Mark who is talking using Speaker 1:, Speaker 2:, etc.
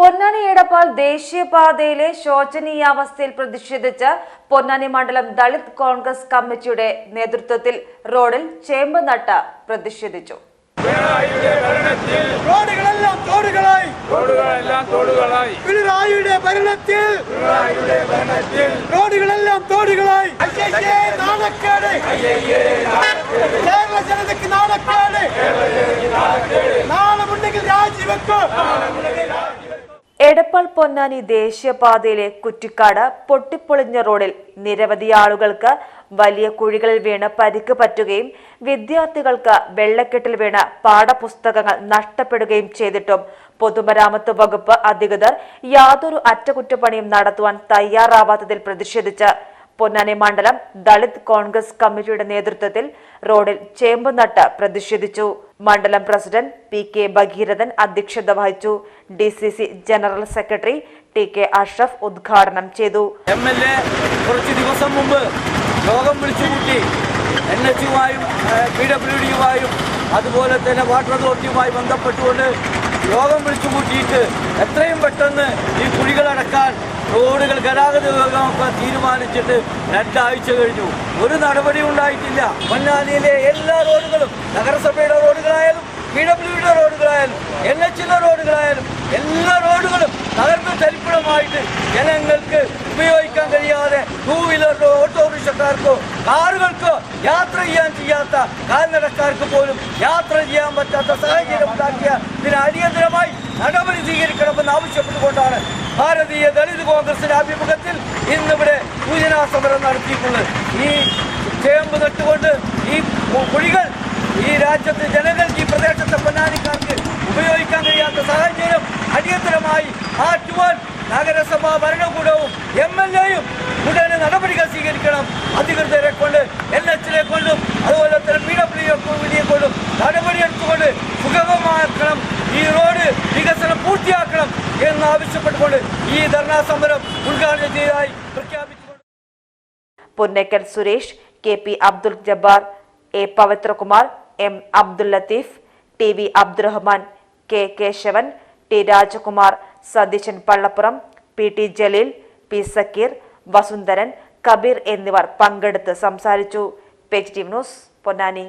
Speaker 1: പൊന്നാനി എടപ്പാൾ ദേശീയപാതയിലെ ശോചനീയാവസ്ഥയിൽ പ്രതിഷേധിച്ച് പൊന്നാനി മണ്ഡലം ദളിത് കോൺഗ്രസ് കമ്മിറ്റിയുടെ നേതൃത്വത്തിൽ റോഡിൽ ചേമ്പ് നട്ട് പ്രതിഷേധിച്ചു.
Speaker 2: റോഡുകളെല്ലാം തോടുകളായി.
Speaker 3: തോടുകളെല്ലാം തോടുകളായി.
Speaker 2: പിണറായിയുടെ ഭരണത്തിൽ റോഡുകളെല്ലാം തോടുകളായി. നാണക്കേട്. കേരള ജനതയ്ക്ക് നാണക്കേട്. നാളമുണ്ടെങ്കിൽ രാജിവെക്കും
Speaker 1: പൊന്നാനി ദേശീയപാതയിലെ കുറ്റിക്കാട് പൊട്ടിപ്പൊളിഞ്ഞ റോഡിൽ നിരവധി ആളുകൾക്ക് വലിയ കുഴികളിൽ വീണ് പരിക്ക് പറ്റുകയും വിദ്യാർത്ഥികൾക്ക് വെള്ളക്കെട്ടിൽ വീണ് പാഠപുസ്തകങ്ങൾ നഷ്ടപ്പെടുകയും ചെയ്തിട്ടും പൊതുമരാമത്ത് വകുപ്പ് അധികൃതർ യാതൊരു അറ്റകുറ്റപ്പണിയും നടത്തുവാൻ തയ്യാറാവാത്തതിൽ പ്രതിഷേധിച്ച് പൊന്നാനി മണ്ഡലം ദളിത് കോൺഗ്രസ് കമ്മിറ്റിയുടെ നേതൃത്വത്തിൽ റോഡിൽ ചേമ്പ് നട്ട് പ്രതിഷേധിച്ചു. മണ്ഡലം പ്രസിഡന്റ് പി കെ ഭഗീരഥൻ അധ്യക്ഷത വഹിച്ചു. D C C general secretary T K Ashraf ഉദ്ഘാടനം ചെയ്തു.
Speaker 3: എം എൽ എ കുറച്ച് ദിവസം മുമ്പ് യോഗം വിളിച്ചുകൂട്ടി എൻ എച്ച് യുമായും പി ഡബ്ല്യു ഡിയുമായും അതുപോലെ തന്നെ വാട്ടർ അതോറിറ്റിയുമായി ബന്ധപ്പെട്ടുകൊണ്ട് യോഗം വിളിച്ചുകൂട്ടിയിട്ട് എത്രയും പെട്ടെന്ന് ഈ കുഴികളടക്കാൻ റോഡുകൾ ഗതാഗത വിഭാഗമൊക്കെ തീരുമാനിച്ചിട്ട് രണ്ടാഴ്ച കഴിഞ്ഞു. ഒരു നടപടി ഉണ്ടായിട്ടില്ല. പൊന്നാനിയിലെ എല്ലാ റോഡുകളും നഗരസഭയുടെ റോഡുകളായാലും പി ഡബ്ല്യുയുടെ റോഡുകളായാലും എൻ എച്ചിന്റെ റോഡുകളായാലും എല്ലാ റോഡുകളും തകർന്ന് തരിപ്പിടമായിട്ട് ജനങ്ങൾക്ക് ഉപയോഗിക്കാൻ കഴിയാതെ ടൂ വീലറിലോ ഓട്ടോറിക്ഷക്കാർക്കോ കാറുകൾക്കോ യാത്ര ചെയ്യാൻ ചെയ്യാത്ത കാൽനടക്കാർക്ക് പോലും യാത്ര ചെയ്യാൻ പറ്റാത്ത സാഹചര്യം ഉണ്ടാക്കിയ ഇതിന് അടിയന്തരമായി നടപടി സ്വീകരിക്കണമെന്ന് ആവശ്യപ്പെട്ടുകൊണ്ടാണ് ഭാരതീയ ദളിത് കോൺഗ്രസിന്റെ ആഭിമുഖ്യത്തിൽ ഇന്നിവിടെ സൂചനാ സമരം നടത്തിയിട്ടുള്ളത് ഈ ചേമ്പ് നട്ടുകൊണ്ട് ഈ കുഴികൾ ഈ രാജ്യത്തെ ജനങ്ങൾക്ക് ഈ പ്രദേശത്തെ പൊന്നാനിക്കാർക്ക് ഉപയോഗിക്കാൻ കഴിയാത്ത സാഹചര്യം അടിയന്തരമായി മാറ്റുവാൻ നഗരസഭാ ഭരണകൂടവും എം എൽ എയും ഉടനെ നടപടികൾ സ്വീകരിക്കണം. അധികൃതരെ കൊണ്ട് എൻ എച്ചിനെ കൊണ്ടും അതുപോലെ തന്നെ പി ഡബ്ല്യു എഫിനെ കൊണ്ടും നടപടിയെടുത്തുകൊണ്ട് സുഗമമാക്കണം. ഈ റോഡ് വികസനം പൂർത്തിയാക്കണം. എന്ന് ആവശ്യപ്പെട്ടുകൊണ്ട് ഈ ധർണാ സമരം ഉദ്ഘാടനം ചെയ്തതായി പ്രഖ്യാപിച്ചുകൊണ്ട്
Speaker 1: Punnakkal Suresh K P Abdul Jabbar A Pavithrakumar M Abdul Latheef T V Abdurahman K Keshavan T Rajakumar Satheesan Pallappuram P T Jaleel P Sakkeer Vasundharan Kabeer എന്നിവർ പങ്കെടുത്ത് സംസാരിച്ചു. Page T news Ponnani.